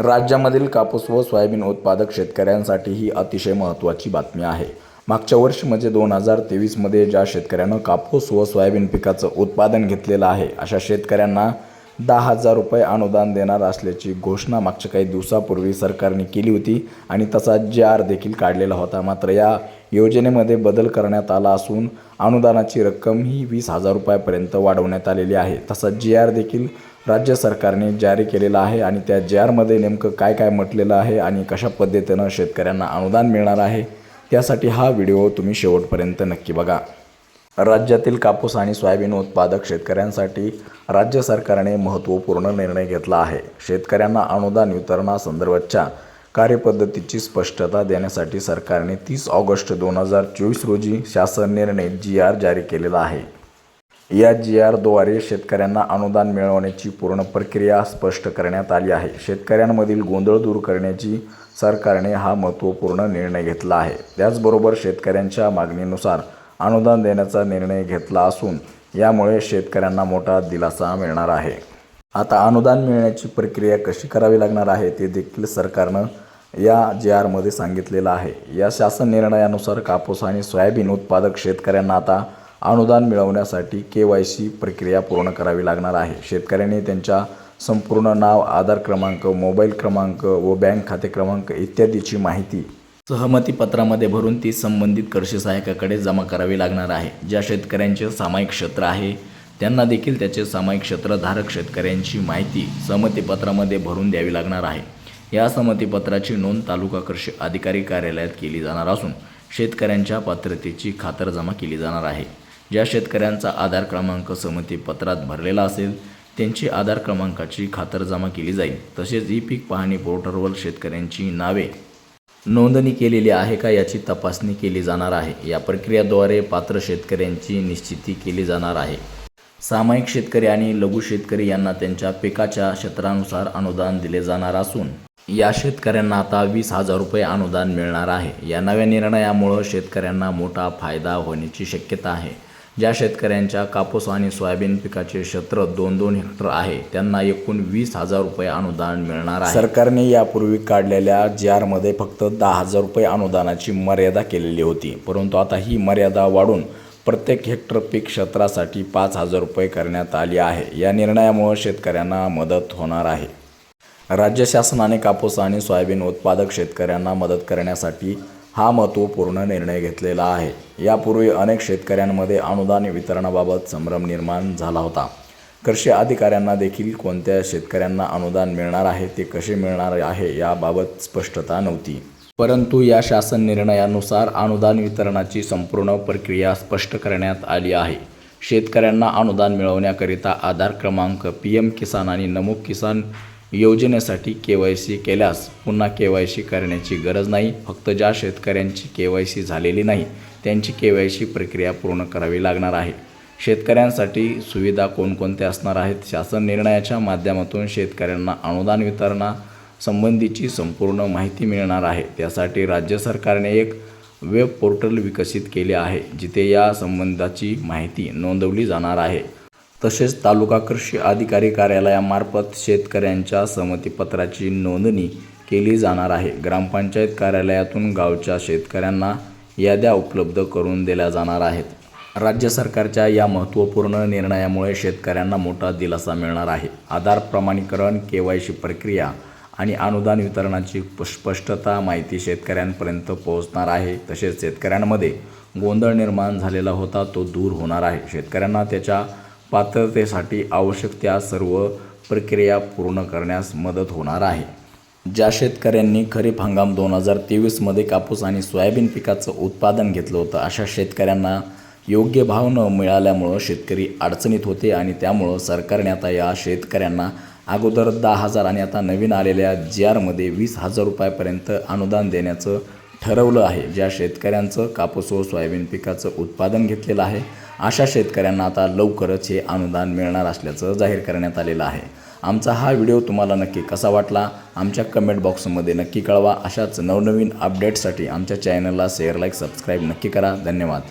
राज्यामधील कापूस व सोयाबीन उत्पादक शेतकऱ्यांसाठी ही अतिशय महत्त्वाची बातमी आहे. मागच्या वर्षी म्हणजे दोन हजार तेवीसमध्ये ज्या शेतकऱ्यानं कापूस व सोयाबीन पिकाचं उत्पादन घेतलेलं आहे अशा शेतकऱ्यांना दहा हजार रुपये अनुदान देणार असल्याची घोषणा मागच्या काही दिवसापूर्वी सरकारने केली होती आणि तसा जी आर देखील काढलेला होता. मात्र या योजनेमध्ये बदल करण्यात आला असून अनुदानाची रक्कम ही वीस हजार रुपयापर्यंत वाढवण्यात आलेली आहे. तसा जी आर देखील राज्य सरकारने जारी केलेला आहे आणि त्या जी आरमध्ये नेमकं काय काय म्हटलेलं आहे आणि कशा पद्धतीनं शेतकऱ्यांना अनुदान मिळणार आहे त्यासाठी हा व्हिडिओ तुम्ही शेवटपर्यंत नक्की बघा. राज्यातील कापूस आणि सोयाबीन उत्पादक शेतकऱ्यांसाठी राज्य सरकारने महत्त्वपूर्ण निर्णय घेतला आहे. शेतकऱ्यांना अनुदान वितरणासंदर्भातच्या कार्यपद्धतीची स्पष्टता देण्यासाठी सरकारने तीस ऑगस्ट दोन हजार चोवीस रोजी शासन निर्णय जी आर जारी केलेला आहे. या जी आरद्वारे शेतकऱ्यांना अनुदान मिळवण्याची पूर्ण प्रक्रिया स्पष्ट करण्यात आली आहे. शेतकऱ्यांमधील गोंधळ दूर करण्याची सरकारने हा महत्त्वपूर्ण निर्णय घेतला आहे. त्याचबरोबर शेतकऱ्यांच्या मागणीनुसार अनुदान देण्याचा निर्णय घेतला असून यामुळे शेतकऱ्यांना मोठा दिलासा मिळणार आहे. आता अनुदान मिळण्याची प्रक्रिया कशी करावी लागणार आहे ते देखील सरकारनं या जी आरमध्ये सांगितलेलं आहे. या शासन निर्णयानुसार कापूस आणि सोयाबीन उत्पादक शेतकऱ्यांना आता अनुदान मिळवण्यासाठी के वाय सी प्रक्रिया पूर्ण करावी लागणार आहे. शेतकऱ्यांनी त्यांच्या संपूर्ण नाव आधार क्रमांक मोबाईल क्रमांक व बँक खाते क्रमांक इत्यादीची माहिती सहमती पत्रामध्ये भरून ती संबंधित कृषी सहाय्यकाकडे जमा करावी लागणार आहे. ज्या शेतकऱ्यांचे सामायिक क्षेत्र आहे त्यांना देखील त्याचे सामायिक क्षेत्रधारक शेतकऱ्यांची माहिती सहमतीपत्रामध्ये भरून द्यावी लागणार आहे. या सहमतीपत्राची नोंद तालुका कृषी अधिकारी कार्यालयात केली जाणार असून शेतकऱ्यांच्या पात्रतेची खातरजमा केली जाणार आहे. ज्या शेतकऱ्यांचा आधार क्रमांक संमतीपत्रात भरलेला असेल त्यांची आधार क्रमांकाची खातरजमा केली जाईल. तसेच ई पीक पाहणी पोर्टलवर शेतकऱ्यांची नावे नोंदणी केलेली आहे का याची तपासणी केली जाणार आहे. या प्रक्रियेद्वारे पात्र शेतकऱ्यांची निश्चिती केली जाणार आहे. सामायिक शेतकरी आणि लघु शेतकरी यांना त्यांच्या पिकाच्या क्षेत्रानुसार अनुदान दिले जाणार असून या शेतकऱ्यांना आता वीस हजार रुपये अनुदान मिळणार आहे. या नव्या निर्णयामुळं शेतकऱ्यांना मोठा फायदा होण्याची शक्यता आहे. ज्या शेतकऱ्यांच्या कापूस आणि सोयाबीन पिकाचे क्षेत्र दोन दोन हेक्टर आहे त्यांना एकूण वीस हजार रुपये अनुदान मिळणार आहे. सरकारने यापूर्वी काढलेल्या जी फक्त दहा हजार रुपये अनुदानाची मर्यादा केलेली होती परंतु आता ही मर्यादा वाढून प्रत्येक हेक्टर पीक क्षेत्रासाठी पाच हजार रुपये करण्यात आली आहे. या निर्णयामुळे शेतकऱ्यांना मदत होणार आहे. राज्य शासनाने कापूस आणि सोयाबीन उत्पादक शेतकऱ्यांना मदत करण्यासाठी हा महत्त्वपूर्ण निर्णय घेतलेला आहे. यापूर्वी अनेक शेतकऱ्यांमध्ये अनुदान वितरणाबाबत संभ्रम निर्माण झाला होता. कृषी अधिकाऱ्यांना देखील कोणत्या शेतकऱ्यांना अनुदान मिळणार आहे ते कसे मिळणार आहे याबाबत स्पष्टता नव्हती. परंतु या शासन निर्णयानुसार अनुदान वितरणाची संपूर्ण प्रक्रिया स्पष्ट करण्यात आली आहे. शेतकऱ्यांना अनुदान मिळवण्याकरिता आधार क्रमांक पी एम किसान आणि नमो किसान योजनेसाठी के वाय सी केल्यास पुन्हा के वाय सी करण्याची गरज नाही. फक्त ज्या शेतकऱ्यांची के वाय सी झालेली नाही त्यांची के वाय सी प्रक्रिया पूर्ण करावी लागणार आहे. शेतकऱ्यांसाठी सुविधा कोणकोणत्या असणार आहेत? शासन निर्णयाच्या माध्यमातून शेतकऱ्यांना अनुदान वितरणा संबंधीची संपूर्ण माहिती मिळणार आहे. त्यासाठी राज्य सरकारने एक वेब पोर्टल विकसित केले आहे जिथे या संबंधाची माहिती नोंदवली जाणार आहे. तसेच तालुका कृषी अधिकारी कार्यालयामार्फत शेतकऱ्यांच्या संमतीपत्राची नोंदणी केली जाणार आहे. ग्रामपंचायत कार्यालयातून गावच्या शेतकऱ्यांना याद्या उपलब्ध करून दिल्या जाणार आहेत. राज्य सरकारच्या या महत्त्वपूर्ण निर्णयामुळे शेतकऱ्यांना मोठा दिलासा मिळणार आहे. आधार प्रमाणीकरण के वाय सी प्रक्रिया आणि अनुदान वितरणाची प- स्पष्टता माहिती शेतकऱ्यांपर्यंत पोहोचणार आहे. तसेच शेतकऱ्यांमध्ये गोंधळ निर्माण झालेला होता तो दूर होणार आहे. शेतकऱ्यांना त्याच्या पात्रतेसाठी आवश्यक त्या सर्व प्रक्रिया पूर्ण करण्यास मदत होणार आहे. ज्या शेतकऱ्यांनी खरीप हंगाम दोन हजार तेवीसमध्ये कापूस आणि सोयाबीन पिकाचं उत्पादन घेतलं होतं अशा शेतकऱ्यांना योग्य भाव न मिळाल्यामुळं शेतकरी अडचणीत होते आणि त्यामुळं सरकारने आता या शेतकऱ्यांना अगोदर दहा हजार आणि आता नवीन आलेल्या जी आरमध्ये वीस हजार रुपयापर्यंत अनुदान देण्याचं ठरवलं आहे. ज्या शेतकऱ्यांचं कापूस व सोयाबीन पिकाचं उत्पादन घेतलेलं आहे अशा शेतकऱ्यांना आता लवकरच हे अनुदान मिळणार असल्याचं जाहीर करण्यात आलेलं आहे. आमचा हा व्हिडिओ तुम्हाला नक्की कसा वाटला? आमच्या कमेंट बॉक्समध्ये नक्की कळवा. अशाच नवनवीन अपडेट्ससाठी आमच्या चॅनलला शेअर लाईक सबस्क्राईब नक्की करा. धन्यवाद.